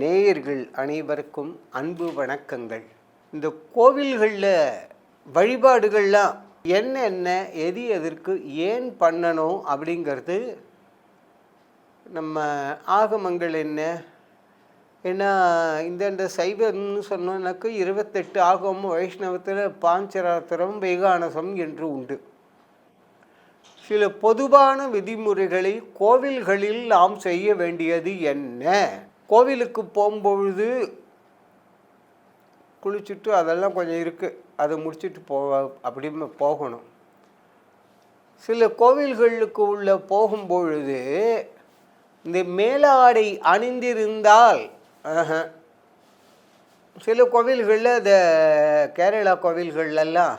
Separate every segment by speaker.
Speaker 1: நேயர்கள் அனைவருக்கும் அன்பு வணக்கங்கள். இந்த கோவில்களில் வழிபாடுகள்லாம் என்னென்ன எது எதற்கு ஏன் பண்ணணும் அப்படிங்கிறது நம்ம ஆகமங்கள் என்ன? ஏன்னா இந்தந்த சைவம்னு சொன்னோன்னாக்க இருபத்தெட்டு ஆகமும் வைஷ்ணவத்தில் பாஞ்சராத்திரம் வேகானசம் என்று உண்டு. சில பொதுவான விதிமுறைகளை கோவில்களில் நாம் செய்ய வேண்டியது என்ன? கோவிலுக்கு போகும்பொழுது குளிச்சுட்டு அதெல்லாம் கொஞ்சம் இருக்குது அதை முடிச்சுட்டு போக அப்படின்னு போகணும். சில கோவில்களுக்கு உள்ள போகும்பொழுது இந்த மேலாடை அணிந்திருந்தால் சில கோவில்களில் இந்த கேரளா கோவில்கள்லாம்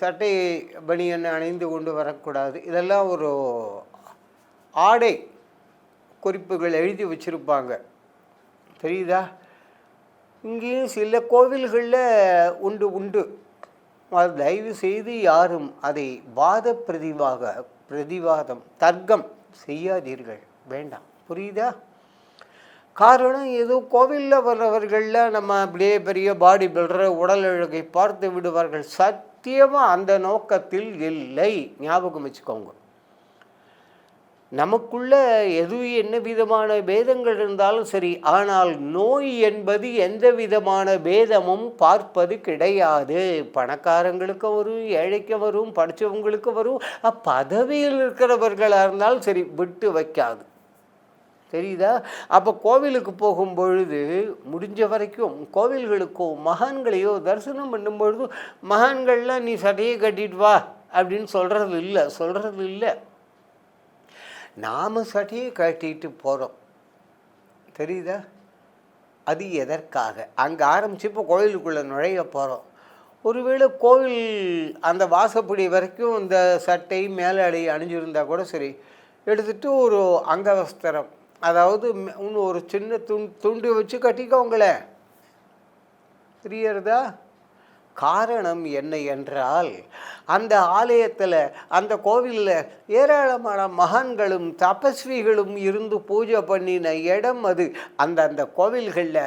Speaker 1: சட்டை பனியன் அணிந்து கொண்டு வரக்கூடாது. இதெல்லாம் ஒரு ஆடை. குறிப்புகள் எழுதி வச்சுருப்பாங்க. தெரியுதா? இங்கேயும் சில கோவில்களில் உண்டு உண்டு. அது தயவு செய்து யாரும் அதை வாத பிரதிவாக பிரதிவாதம் தர்க்கம் செய்யாதீர்கள். வேண்டாம். புரியுதா? காரணம் ஏதோ கோவிலில் வர்றவர்களில் நம்ம அப்படியே பெரிய பாடி பில்டரை உடல் அழகை பார்த்து விடுவார்கள். சத்தியமாக அந்த நோக்கத்தில் இல்லை. ஞாபகம் வச்சுக்கோங்க. நமக்குள்ள எது என்ன விதமான பேதங்கள் இருந்தாலும் சரி ஆனால் நோய் என்பது எந்த விதமான பேதமும் பார்ப்பது கிடையாது. பணக்காரங்களுக்கு வரும் ஏழைக்கு வரும் படித்தவங்களுக்கு வரும். பதவியில் இருக்கிறவர்களாக இருந்தாலும் சரி விட்டு வைக்காது. தெரியுதா? அப்போ கோவிலுக்கு போகும் பொழுது முடிஞ்ச வரைக்கும் கோவில்களுக்கோ மகான்களையோ தரிசனம் பண்ணும் பொழுதும் மகான்கள்லாம் நீ சட்டையை கட்டிட்டு வா அப்படின்னு சொல்கிறது இல்லை சொல்கிறது இல்லை நாம் சட்டையை கட்டிட்டு போகிறோம் தெரியுதா? அது எதற்காக? அங்கே ஆரம்பித்து இப்போ கோயிலுக்குள்ளே நுழைய போகிறோம் ஒருவேளை கோவில் அந்த வாசப்படி வரைக்கும் இந்த சட்டை மேலாடை அணிஞ்சிருந்தா கூட சரி. எடுத்துகிட்டு ஒரு அங்கவஸ்திரம் அதாவது இன்னும் ஒரு சின்ன துண் துண்டு வச்சு கட்டிக்கோங்களேன். தெரியறதா காரணம் என்ன என்றால் அந்த ஆலயத்தில் அந்த கோவிலில் ஏராளமான மகான்களும் தபஸ்விகளும் இருந்து பூஜை பண்ணின இடம் அது. அந்த அந்த கோவில்களில்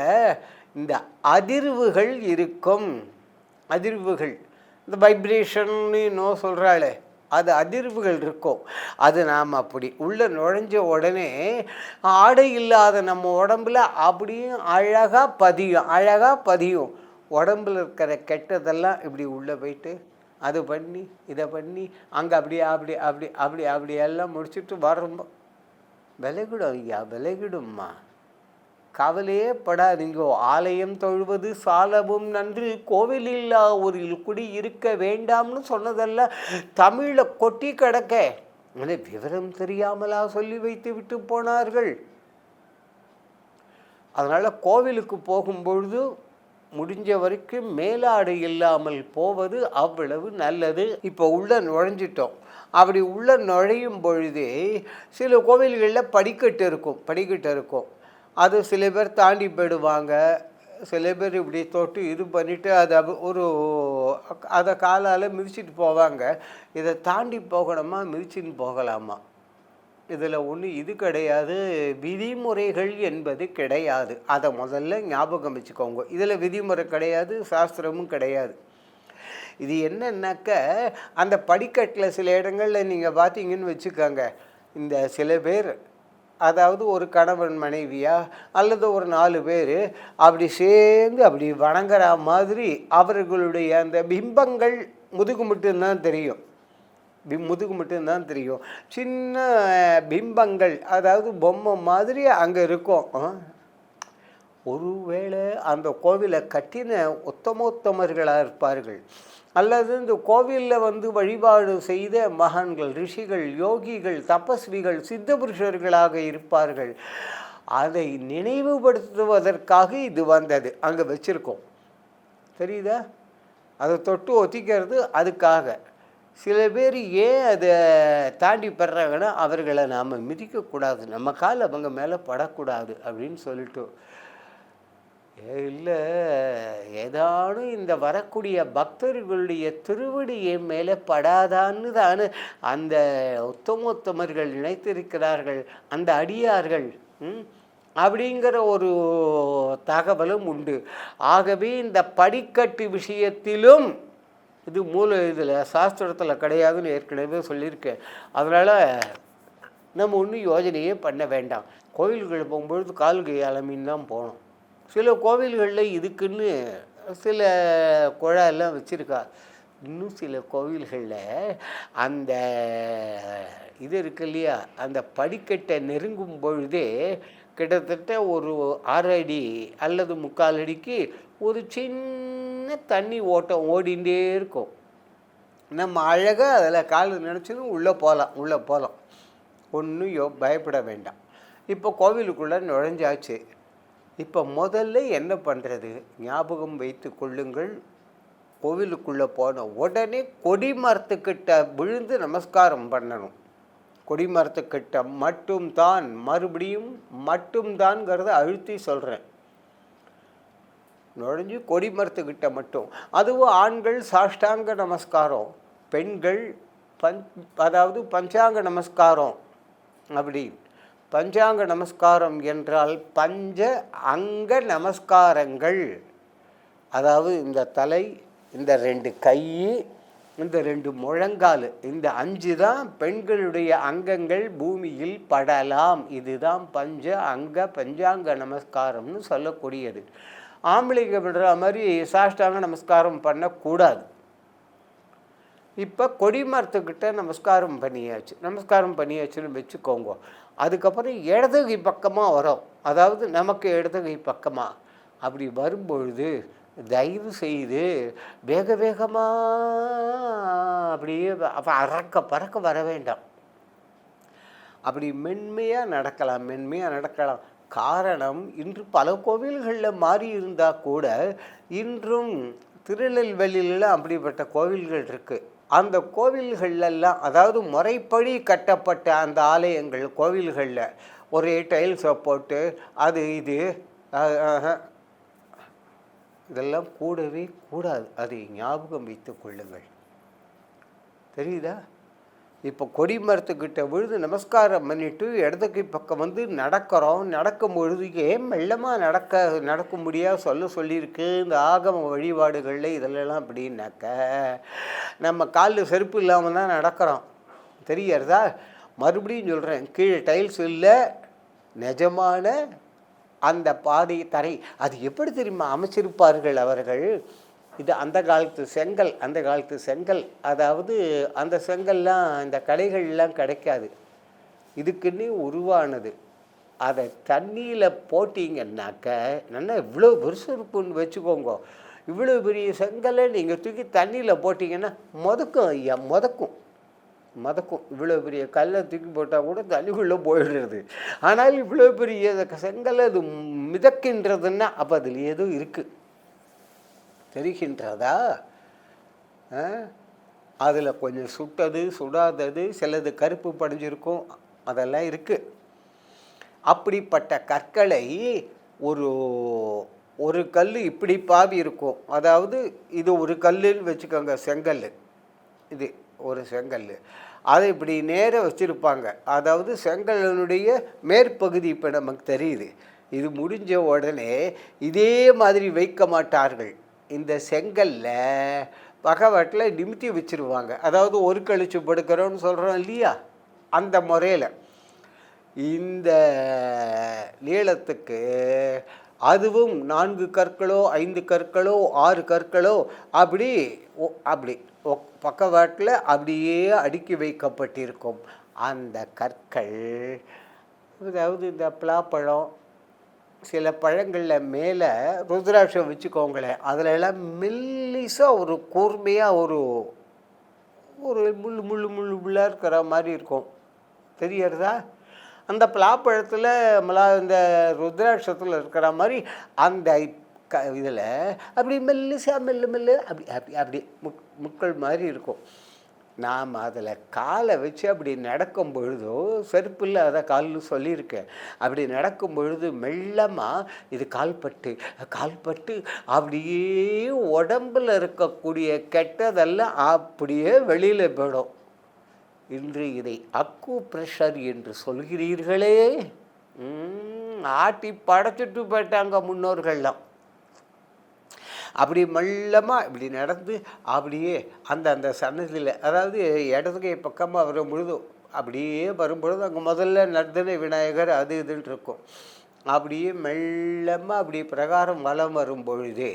Speaker 1: இந்த அதிர்வுகள் இருக்கும். அதிர்வுகள். இந்த வைப்ரேஷன்னு நோ சொல்கிறாளே அது அதிர்வுகள் இருக்கும். அது நாம் அப்படி உள்ளே நுழைஞ்ச உடனே ஆடை இல்லாத நம்ம உடம்புல அப்படியும் அழகாக பதியும் அழகாக பதியும். உடம்புல இருக்கிற கெட்டதெல்லாம் இப்படி உள்ளே போயிட்டு அது பண்ணி இதை பண்ணி அங்கே அப்படி அப்படி அப்படி அப்படி அப்படி எல்லாம் முடிச்சுட்டு வரும் விலகிடும் ஐயா விலகிடும்மா. கவலையே படாதீங்கோ. ஆலயம் தொழுவது சாலவும் நன்று. கோவிலில்லா ஒரு குடி இருக்க வேண்டாம்னு சொன்னதெல்லாம் தமிழில் கொட்டி கிடக்க. அதை விவரம் தெரியாமலா சொல்லி வைத்து விட்டு போனார்கள். அதனால் கோவிலுக்கு போகும்பொழுது முடிஞ்ச வரைக்கும் மேலாடை இல்லாமல் போவது அவ்வளவு நல்லது. இப்போ உள்ள நுழைஞ்சிட்டோம். அப்படி உள்ள நுழையும் பொழுதே சில கோவில்களில் படிக்கட்டு இருக்கும் படிக்கட்டு இருக்கும். அது சில பேர் தாண்டி போயிடுவாங்க. சில பேர் இப்படி தொட்டு இது பண்ணிவிட்டு அதை ஒரு அதை காலால் மிதிச்சிட்டு போவாங்க. இதை தாண்டி போகணுமா மிதிச்சின்னு போகலாமா? இதில் ஒன்றும் இது கிடையாது. விதிமுறைகள் என்பது கிடையாது. அதை முதல்ல ஞாபகம் வச்சுக்கோங்க. இதில் விதிமுறை கிடையாது சாஸ்திரமும் கிடையாது. இது என்னன்னாக்க அந்த படிக்கட்டில் சில இடங்களில் நீங்கள் பார்த்தீங்கன்னு வச்சுக்கோங்க. இந்த சில பேர் அதாவது ஒரு கணவன் மனைவியா அல்லது ஒரு நாலு பேர் அப்படி சேர்ந்து அப்படி வணங்குற மாதிரி அவர்களுடைய அந்த பிம்பங்கள் முதுகு மட்டும்தான் தெரியும். முதுகு மட்டும்தான் தெரியும். சின்ன பிம்பங்கள் அதாவது பொம்மை மாதிரி அங்கே இருக்கும். ஒருவேளை அந்த கோவிலை கட்டின உத்தமோத்தமர்களாக இருப்பார்கள். அல்லது இந்த கோவிலில் வந்து வழிபாடு செய்த மகான்கள் ரிஷிகள் யோகிகள் தபஸ்விகள் சித்த புருஷர்களாக இருப்பார்கள். அதை நினைவுபடுத்துவதற்காக இது வந்தது. அங்கே வச்சுருக்கோம். தெரியுதா? அதை தொட்டு ஒத்திக்கிறது அதுக்காக. சில பேர் ஏன் அதை தாண்டி பெறாங்கன்னா அவர்களை நாம் மிதிக்கக்கூடாது. நம்ம கால் அவங்க மேலே படக்கூடாது அப்படின்னு சொல்லிட்டோம். இல்லை. ஏதானும் இந்த வரக்கூடிய பக்தர்களுடைய திருவடி என் மேலே படாதான்னு தான் அந்த உத்தமோத்தமர்கள் நினைத்திருக்கிறார்கள் அந்த அடியார்கள் ம்? அப்படிங்கிற ஒரு தகவலும் உண்டு. ஆகவே இந்த படிக்கட்டு விஷயத்திலும் இது மூல இதில் சாஸ்திரத்தில் கிடையாதுன்னு ஏற்கனவே சொல்லியிருக்கேன். அதனால் நம்ம ஒன்றும் யோஜனையே பண்ண வேண்டாம். கோவில்கள் போகும்பொழுது கால் கையாளமின்னு தான் போகணும். சில கோவில்களில் இதுக்குன்னு சில குழாயெல்லாம் வச்சுருக்கா. இன்னும் சில கோவில்களில் அந்த இது இருக்கு இல்லையா? அந்த படிக்கட்டை நெருங்கும் பொழுதே கிட்டத்தட்ட ஒரு அரை அடி அல்லது முக்கால் அடிக்கு ஒரு சின்ன தண்ணி ஓட்டம் ஓடிண்டே இருக்கும். நம்ம அழகாக அதில் கால் நினச்சதும் உள்ளே போகலாம் உள்ளே போகலாம் ஒன்றும் யோ பயப்பட வேண்டாம். இப்போ கோவிலுக்குள்ளே நுழைஞ்சாச்சு. இப்போ முதல்ல என்ன பண்ணுறது ஞாபகம் வைத்து கொள்ளுங்கள். கோவிலுக்குள்ளே போன உடனே கொடி மரத்துக்கிட்ட விழுந்து நமஸ்காரம் பண்ணணும். கொடி மரத்துக்கிட்ட மட்டும்தான் மறுபடியும் மட்டும்தான்ங்கிறத அழுத்தி சொல்கிறேன் நுழைஞ்சு கொடி மரத்துக்கிட்ட மட்டும். அதுவும் ஆண்கள் சாஷ்டாங்க நமஸ்காரம் பெண்கள் பஞ் அதாவது பஞ்சாங்க நமஸ்காரம் அப்படி. பஞ்சாங்க நமஸ்காரம் என்றால் பஞ்ச அங்க நமஸ்காரங்கள். அதாவது இந்த தலை இந்த ரெண்டு கை இந்த ரெண்டு முழங்கால் இந்த அஞ்சு தான் பெண்களுடைய அங்கங்கள் பூமியில் படலாம். இதுதான் பஞ்ச அங்க பஞ்சாங்க நமஸ்காரம்னு சொல்லக்கூடியது. ஆம்பளைங்க விடுற மாதிரி சாஷ்டாங்க நமஸ்காரம் பண்ணக்கூடாது. இப்போ கொடி மரத்துக்கிட்ட நமஸ்காரம் பண்ணியாச்சு. நமஸ்காரம் பண்ணியாச்சுன்னு வச்சுக்கோங்க. அதுக்கப்புறம் இடதுகை பக்கமாக வரும். அதாவது நமக்கு இடதுகை பக்கமாக அப்படி வரும்பொழுது தயவு செய்து வேக வேகமாக அப்படியே அப்போ அறக்க பறக்க வர வேண்டாம். அப்படி மென்மையாக நடக்கலாம். மென்மையாக நடக்கலாம். காரணம் இன்று பல கோவில்களில் மாறி இருந்தால் கூட இன்றும் திருநெல்வேலியிலலாம் அப்படிப்பட்ட கோவில்கள் இருக்குது அந்த கோவில்கள்லாம் அதாவது முறைப்படி கட்டப்பட்ட அந்த ஆலயங்கள் கோவில்களில் ஒரே டைல்ஸை போட்டு அது இது இதெல்லாம் கூடவே கூடாது. அதை ஞாபகம் வைத்து கொள்ளுங்கள். தெரியுதா? இப்போ கொடி மரத்துக்கிட்ட விழுது நமஸ்காரம் பண்ணிட்டு இடதுக்கு பக்கம் வந்து நடக்கிறோம். நடக்கும் பொழுது ஏன் மெல்லமாக நடக்க நடக்க முடியாது சொல்ல சொல்லியிருக்கு. இந்த ஆகம வழிபாடுகளில் இதிலெல்லாம் அப்படின்னாக்க நம்ம காலில் செருப்பு இல்லாமல் தான் நடக்கிறோம். தெரியறதா மறுபடியும் சொல்கிறேன் கீழே டைல்ஸ் இல்லை நிஜமான அந்த பாதை தரை. அது எப்படி தெரியுமா? அமைச்சிருப்பார்கள் அவர்கள். இது அந்த காலத்து செங்கல் அந்த காலத்து செங்கல். அதாவது அந்த செங்கல்லாம் இந்த கடைகள்லாம் கிடைக்காது. இதுக்குன்னே உருவானது. அதை தண்ணியில் போட்டிங்கன்னாக்க நல்லா இவ்வளோ பெருசு இருப்புன்னு வச்சுக்கோங்க. இவ்வளோ பெரிய செங்கலை நீங்கள் தூக்கி தண்ணியில் போட்டிங்கன்னா மொதக்கும் ஐயா மொதக்கும். மதக்கும். இவ்வளோ பெரிய கல்லை தூக்கி போட்டால் கூட தண்ணிக்குள்ளே போயிடுறது. ஆனால் இவ்வளோ பெரிய செங்கல் அது மிதக்கின்றதுன்னா அப்போ அதில் ஏதோ இருக்குது தெரிகின்றதா? அதில் கொஞ்சம் சுட்டது சுடாதது சிலது கருப்பு படைஞ்சிருக்கும் அதெல்லாம் இருக்குது அப்படிப்பட்ட கற்களை ஒரு ஒரு கல் இப்படி பாவி இருக்கும். அதாவது இது ஒரு கல்லுன்னு வச்சுக்கோங்க செங்கல் இது ஒரு செங்கல் அதை இப்படி நேராக வச்சுருப்பாங்க. அதாவது செங்கலினுடைய மேற்பகுதி இப்போ நமக்கு தெரியுது. இது முடிஞ்ச உடனே இதே மாதிரி வைக்க மாட்டார்கள். இந்த செங்கல்ல பகவட்டில் நிமித்தி வச்சுருவாங்க. அதாவது ஒரு கழிச்சு படுக்கிறோன்னு சொல்கிறோம் இல்லையா? அந்த முறையில். இந்த நீளத்துக்கு அதுவும் நான்கு கற்களோ ஐந்து கற்களோ ஆறு கற்களோ அப்படி அப்படி பக்கவாட்டில் அப்படியே அடுக்கி வைக்கப்பட்டிருக்கும். அந்த கற்கள் அதாவது இந்த பலாப்பழம் சில பழங்களில் மேலே ருத்ராட்சம் வச்சுக்கோங்களேன். அதில் எல்லாம் மெல்லிசாக ஒரு கூர்மையாக ஒரு ஒரு முள் முள் முள் முள்ளாக இருக்கிற மாதிரி இருக்கும். தெரியறதா அந்த பலாப்பழத்தில் மலா இந்த ருத்ராட்சத்தில் இருக்கிற மாதிரி அந்த க இதில் அப்படி மெல்லுசா மெல்லு மெல்லு அப்படி அப்படி அப்படி முக் முக்கள் மாதிரி இருக்கும். நாம் அதில் காலை வச்சு அப்படி நடக்கும் பொழுதோ செருப்பு இல்லாத கால்னு சொல்லியிருக்கேன். அப்படி நடக்கும் பொழுது மெல்லமாக இது கால்பட்டு கால்பட்டு அப்படியே உடம்பில் இருக்கக்கூடிய கெட்டதெல்லாம் அப்படியே வெளியில் போயிடும். இன்று இதை அக்கு ப்ரெஷர் என்று சொல்கிறீர்களே? ஆட்டி படைச்சிட்டு போயிட்டாங்க முன்னோர்கள்லாம். அப்படி மெல்லமாக இப்படி நடந்து அப்படியே அந்த அந்த சன்னதியில் அதாவது இடதுகை பக்கமாக வரும் பொழுது அப்படியே வரும்பொழுது அங்கே முதல்ல நர்தன விநாயகர் அது இதுன்னு இருக்கும். அப்படியே மெல்லமாக அப்படி பிரகாரம் வலம் வரும் பொழுதே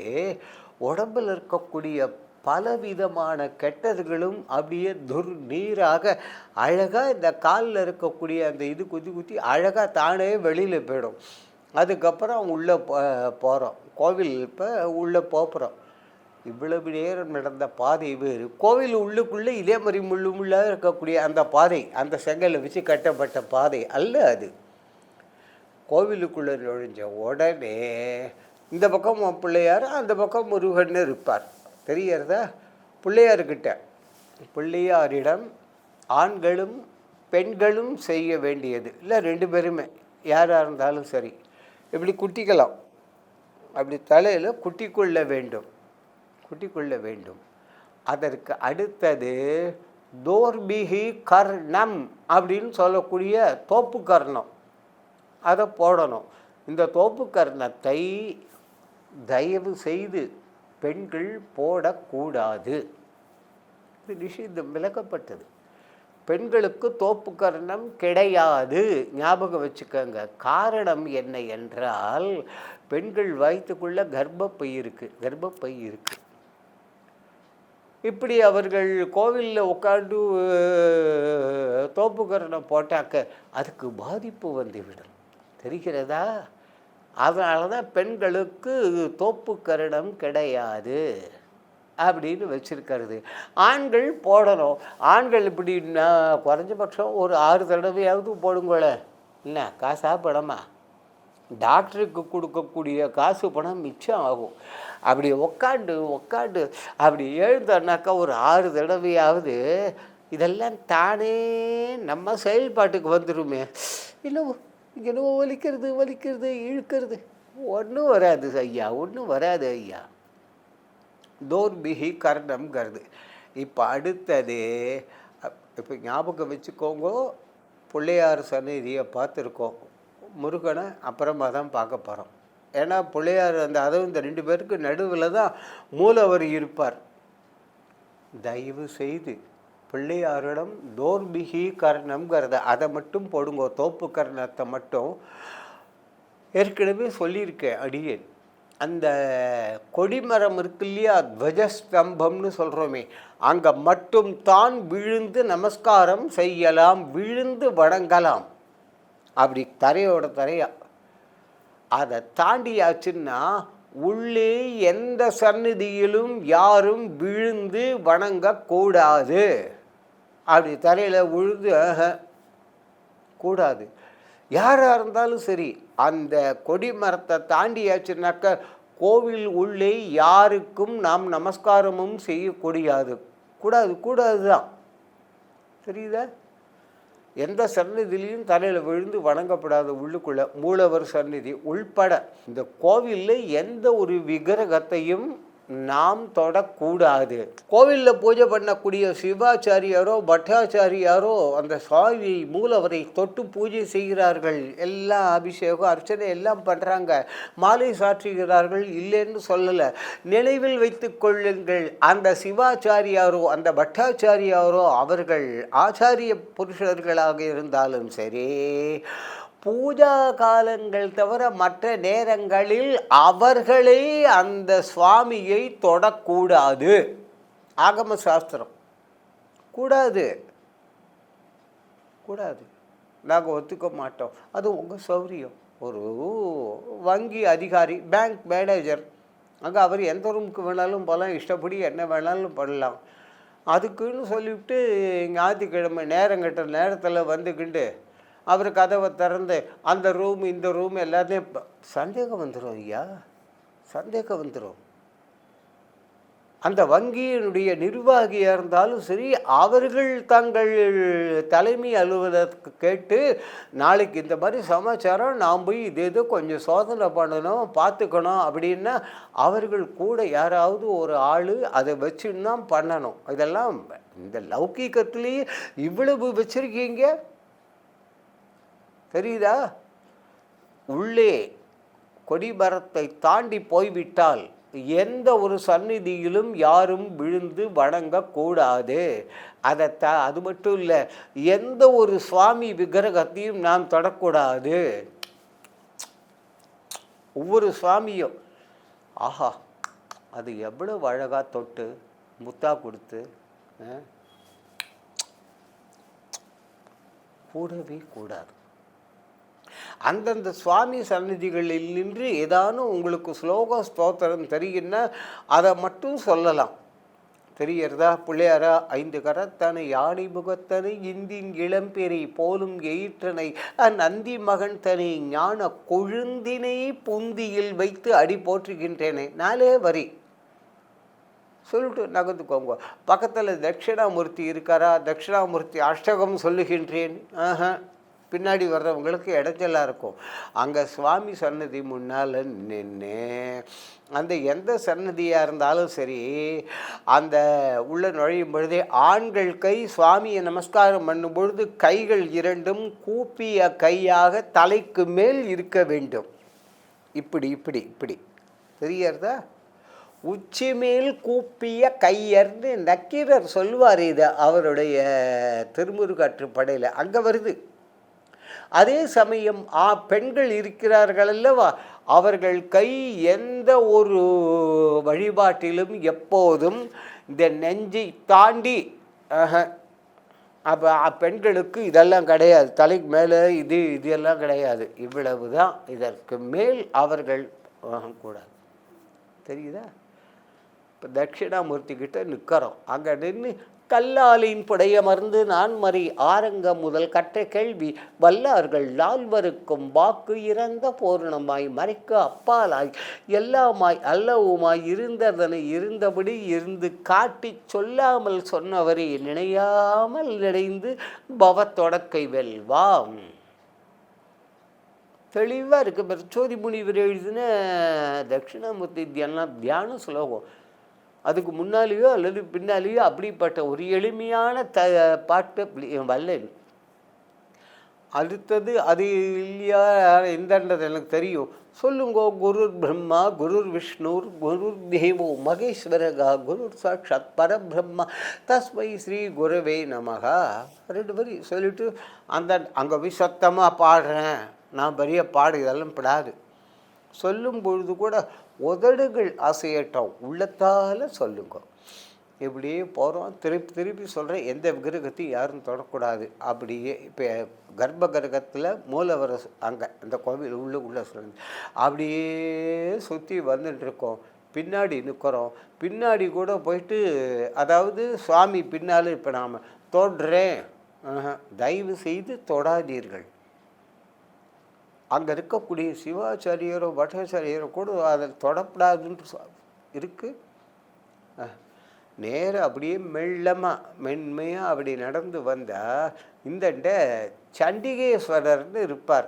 Speaker 1: உடம்பில் இருக்கக்கூடிய பலவிதமான கெட்டதுகளும் அப்படியே துர் நீராக அழகாக இந்த காலில் இருக்கக்கூடிய அந்த இது குத்தி குத்தி அழகாக தானே வெளியில் போயிடும். அதுக்கப்புறம் உள்ளே போ போகிறோம் கோவில் இப்போ உள்ளே போகிறோம். இவ்வளவு நேரம் நடந்த பாதை வேறு. கோவில் உள்ளுக்குள்ளே இதே மாதிரி முள்ளு முள்ளாக இருக்கக்கூடிய அந்த பாதை அந்த செங்கலை வச்சு கட்டப்பட்ட பாதை அல்ல அது. கோவிலுக்குள்ளே நுழைஞ்ச உடனே இந்த பக்கம் பிள்ளையார் அந்த பக்கம் முருகன் இருப்பார். தெரியறதா பிள்ளையார்கிட்ட. பிள்ளையாரிடம் ஆண்களும் பெண்களும் செய்ய வேண்டியது. இல்லை ரெண்டு பேருமே. யாராக இருந்தாலும் சரி. இப்படி குட்டிக்கலாம் அப்படி தலையில் குட்டி கொள்ள வேண்டும். குட்டி கொள்ள வேண்டும். அதற்கு அடுத்தது தோர்பிகி கர்ணம் அப்படின்னு சொல்லக்கூடிய தோப்பு கர்ணம். அதை போடணும். இந்த தோப்பு கர்ணத்தை தயவு செய்து பெண்கள் போடக்கூடாது. இது நிஷித்தம் விலக்கப்பட்டது பெண்களுக்கு தோப்பு கர்ணம் கிடையாது. ஞாபகம் வச்சுக்கோங்க. காரணம் என்ன என்றால் பெண்கள் வயிற்றுக்குள்ளே கர்ப்பப்பை இருக்குது கர்ப்பப்பை இருக்குது இப்படி அவர்கள் கோவிலில் உட்காந்து தோப்புக்கரணம் போட்டாக்க அதுக்கு பாதிப்பு வந்துவிடும். தெரிகிறதா? அதனால தான் பெண்களுக்கு தோப்புக்கரணம் கிடையாது. அப்படின்னு வச்சுருக்கிறது. ஆண்கள் போடணும். ஆண்கள் இப்படின்னா குறைஞ்சபட்சம் ஒரு ஆறு தடவையாவது போடுங்கள. என்ன காசா பணமா? டாக்டருக்கு கொடுக்கக்கூடிய காசு பணம் மிச்சம் ஆகும். அப்படி உக்காண்டு உக்காண்டு அப்படி எழுந்தோன்னாக்கா ஒரு ஆறு தடவையாவது இதெல்லாம் தானே நம்ம செயல்பாட்டுக்கு வந்துருமே. இன்னும் என்னவோ வலிக்கிறது வலிக்கிறது இழுக்கிறது. ஒன்றும் வராது ஐயா ஒன்றும் வராது ஐயா. தோர்பிகி கர்ணம்ங்கிறது இப்போ அடுத்தது இப்போ ஞாபகம் வச்சுக்கோங்க பிள்ளையார் சந்நிதியை பார்த்துருக்கோம். முருகனை அப்புறமா தான் பார்க்க போகிறோம் ஏன்னா பிள்ளையார் அந்த அதுவும் இந்த ரெண்டு பேருக்கு நடுவில் தான் மூலவர் இருப்பார். தயவு செய்து பிள்ளையாரிடம் தோர்பிகி கர்ணம்ங்கிறத அதை மட்டும் போடுங்க தோப்பு கர்ணத்தை மட்டும். ஏற்கனவே சொல்லியிருக்கேன் அடியேன். அந்த கொடிமரம் இருக்கு இல்லையா? துவஜஸ்தம்பம்னு சொல்கிறோமே அங்கே மட்டும் தான் விழுந்து நமஸ்காரம் செய்யலாம் விழுந்து வணங்கலாம். அப்படி தரையோட தரையா. அதை தாண்டியாச்சுன்னா உள்ளே எந்த சந்நிதியிலும் யாரும் விழுந்து வணங்கக்கூடாது அப்படி தரையில் விழுந்து கூடாது. யாராக இருந்தாலும் சரி அந்த கொடி மரத்தை தாண்டியாச்சுனாக்க கோவில் உள்ளே யாருக்கும் நாம் நமஸ்காரமும் செய்யக்கூடியாது கூடாது கூடாது தான் தெரியுதா எந்த சந்நிதியிலையும் தலையில் விழுந்து வணங்கப்படாத உள்ளுக்குள்ளே மூலவர் சந்நிதி உள்பட. இந்த கோவிலில் எந்த ஒரு விக்கிரகத்தையும் நாம் தொடக்கூடாது. கோவிலில் பூஜை பண்ணக்கூடிய சிவாச்சாரியாரோ பட்டாச்சாரியாரோ அந்த சுவாமி மூலவரை தொட்டு பூஜை செய்கிறார்கள். எல்லாம் அபிஷேகம் அர்ச்சனை எல்லாம் பண்ணுறாங்க மாலை சாற்றுகிறார்கள் இல்லைன்னு சொல்லலை. நினைவில் வைத்து கொள்ளுங்கள். அந்த சிவாச்சாரியாரோ அந்த பட்டாச்சாரியாரோ அவர்கள் ஆச்சாரிய புருஷர்களாக இருந்தாலும் சரி பூஜா காலங்கள் தவிர மற்ற நேரங்களில் அவர்களே அந்த சுவாமியை தொடக்கூடாது. ஆகம சாஸ்திரம். கூடாது. கூடாது. நாங்கள் ஒத்துக்க மாட்டோம். அது உங்கள் சௌரியம். ஒரு வங்கி அதிகாரி பேங்க் மேனேஜர் அங்கே அவர் எந்த ரூமுக்கு வேணாலும் போகலாம் இஷ்டப்படி என்ன வேணாலும் பண்ணலாம். அதுக்குன்னு சொல்லிவிட்டு ஞாயிற்றுக்கிழமை நேரங்கட்ட நேரத்தில் வந்துக்கிண்டு அவர் கதவை திறந்து அந்த ரூம் இந்த ரூம் எல்லாத்தையும் சந்தேகம் வந்துடும் ஐயா. சந்தேகம் வந்துடும் அந்த வங்கியினுடைய நிர்வாகியாக இருந்தாலும் சரி அவர்கள் தங்கள் தலைமை அலுவலருக்கு கேட்டு நாளைக்கு இந்த மாதிரி சமாச்சாரம் நாம் போய் இது ஏதோ கொஞ்சம் சோதனை பண்ணணும் பார்த்துக்கணும் அப்படின்னா அவர்கள் கூட யாராவது ஒரு ஆள் அதை வச்சுன்னு தான் பண்ணணும். இதெல்லாம் இந்த லௌகீகத்துலேயே இவ்வளவு வச்சுருக்கீங்க? தெரியுதா? உள்ளே கொடிமரத்தை தாண்டி போய்விட்டால் எந்த ஒரு சந்நிதியிலும் யாரும் விழுந்து வணங்கக்கூடாது அதை த அது மட்டும் இல்லை எந்த ஒரு சுவாமி விக்கிரகத்தையும் நாம் தொடக்கூடாது. ஒவ்வொரு சுவாமியும் ஆஹா அது எவ்வளோ அழகாக தொட்டு முத்தா கொடுத்து ஆ, கூடவே கூடாது. அந்தந்த சுவாமி சந்நிதிகளில் நின்று ஏதானும் உங்களுக்கு ஸ்லோகம் ஸ்தோத்திரம் தெரியுன்னா அதை மட்டும் சொல்லலாம். தெரியறதா பிள்ளையாரா ஐந்து கரத்தனை யானை முகத்தனை இந்தின் இளம்பெரி போலும் எயிற்றனை நந்தி மகன் தனி ஞான கொழுந்தினை புந்தியில் வைத்து அடி போற்றுகின்றேனே. நாலே வரி. சொல்லிட்டு நகர்ந்துக்கோங்க. பக்கத்தில் தட்சிணாமூர்த்தி இருக்காரா? தட்சிணாமூர்த்தி அஷ்டகம் சொல்லுகின்றேன். ஆஹா. பின்னாடி வர்றவங்களுக்கு இடைஞ்சலாக இருக்கும். அங்கே சுவாமி சன்னதி முன்னால் நின்று அந்த எந்த சன்னதியாக இருந்தாலும் சரி அந்த உள்ள நுழையும் பொழுதே ஆண்கள் கை சுவாமியை நமஸ்காரம் பண்ணும் பொழுது கைகள் இரண்டும் கூப்பிய கையாக தலைக்கு மேல் இருக்க வேண்டும். இப்படி இப்படி இப்படி. தெரியறதா உச்சி மேல் கூப்பிய கையர்னு நக்கீரர் சொல்வார் இது அவருடைய திருமுருகாற்று படையில். அங்கே வருது. அதே சமயம் ஆ பெண்கள் இருக்கிறார்கள் அல்லவா? அவர்கள் கை எந்த ஒரு வழிபாட்டிலும் எப்போதும் இந்த நெஞ்சை தாண்டி அப்போ பெண்களுக்கு இதெல்லாம் கிடையாது. தலைக்கு மேலே இது இதெல்லாம் கிடையாது. இவ்வளவு தான் இதற்கு மேல் அவர்கள் கூடாது தெரியுதா? இப்போ தட்சிணாமூர்த்தி கிட்ட நிற்கிறோம் அங்கே நின்று கல்லாலின் புடையமர்ந்து நான் மறி ஆரங்க முதல் கற்ற கேள்வி வல்லார்கள் லால்வருக்கும் வாக்கு இறந்த பூர்ணமாய் மறைக்க அப்பாலாய் எல்லாமாய் அல்லவுமாய் இருந்ததனை இருந்தபடி இருந்து காட்டி சொல்லாமல் சொன்னவரை நினையாமல் நினைந்து பவத்தொடக்கை வெல்வாம். தெளிவாக இருக்கு. பரச்சோதி முனிவர் எழுதின தட்சிணாமூர்த்தி தியானம் தியான சுலோகம். அதுக்கு முன்னாலேயோ அல்லது பின்னாலேயோ அப்படிப்பட்ட ஒரு எளிமையான த பாட்டு வல்லன் அடுத்தது அது இல்லையா? எந்தன்றது எனக்கு தெரியும். சொல்லுங்கோ குருர் பிரம்மா குருர் விஷ்ணுர் குருர் தேவோ மகேஸ்வரகா குருர் சாட்சாத் பரபிரம்மா தஸ்மை ஸ்ரீ குருவே நமகா. ரெண்டு வரி சொல்லிட்டு அந்த அங்கே போய் சத்தமாக பாடுறேன். நான் பெரிய பாடு இதெல்லாம் படாது. சொல்லும் பொழுது கூட உதடுகள் அசையட்டும். உள்ளத்தால் சொல்லுங்க. இப்படியே போகிறோம் திருப்பி திருப்பி சொல்கிறேன் எந்த கிரகத்தையும் யாரும் தொடக்கூடாது. அப்படியே இப்போ கர்ப்ப கிரகத்தில் மூலவர அங்கே அந்த கோவில் உள்ள உள்ளே சொல்லுங்க. அப்படியே சுற்றி வந்துட்டுருக்கோம். பின்னாடி நிற்கிறோம் பின்னாடி கூட போயிட்டு அதாவது சுவாமி பின்னால் இப்போ நாம் தொடுறேன். தயவு செய்து தொடாதீர்கள். அங்கே இருக்கக்கூடிய சிவாச்சாரியரோ பட்டாச்சாரியரோ கூட அதை தொடப்படாதுன்னு இருக்குது நேரம் அப்படியே மெல்லமாக மென்மையாக அப்படி நடந்து வந்தால் இந்த சண்டிகேஸ்வரர்னு இருப்பார்.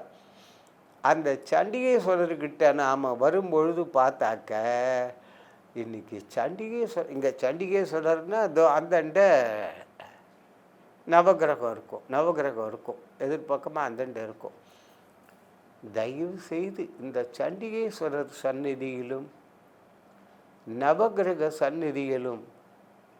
Speaker 1: அந்த சண்டிகேஸ்வரர்கிட்ட நாம் வரும்பொழுது பார்த்தாக்க இன்றைக்கி சண்டிகேஸ்வரர் இங்கே சண்டிகேஸ்வரர்னா அதோ அந்தண்ட நவகிரகம் இருக்கும் நவகிரகம் இருக்கும். எதிர்பக்கமாக அந்தண்ட இருக்கும். தயவு செய்து இந்த சண்டிகேஸ்வரர் சந்நிதியிலும் நவகிரக சந்நிதியிலும்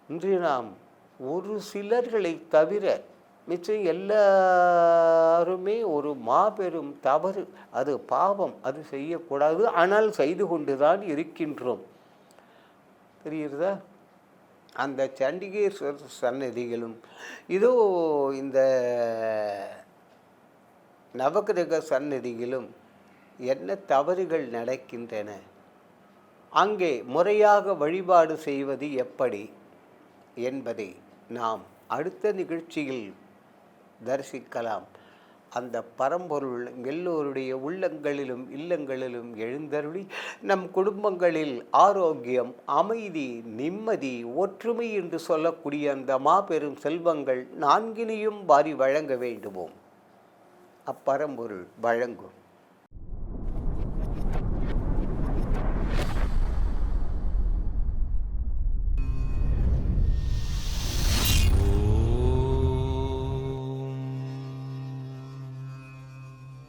Speaker 1: இன்று நாம் ஒரு சிலர்களை தவிர மிச்சம் எல்லாருமே ஒரு மாபெரும் தவறு. அது பாவம். அது செய்யக்கூடாது. ஆனால் செய்து கொண்டு தான் இருக்கின்றோம். தெரியுறதா அந்த சண்டிகேஸ்வரர் சன்னதிகளும் இதோ இந்த நவகிரக சந்நிதியிலும் என்ன தவறுகள் நடக்கின்றன? அங்கே முறையாக வழிபாடு செய்வது எப்படி என்பதை நாம் அடுத்த நிகழ்ச்சியில் தரிசிக்கலாம். அந்த பரம்பொருள் எல்லோருடைய உள்ளங்களிலும் இல்லங்களிலும் எழுந்தருளி நம் குடும்பங்களில் ஆரோக்கியம் அமைதி நிம்மதி ஒற்றுமை என்று சொல்லக்கூடிய அந்த மாபெரும் செல்வங்கள் நான்கினையும் வாரி வழங்க வேண்டுமோம் அப்பரம்பொருள் வழங்கும்.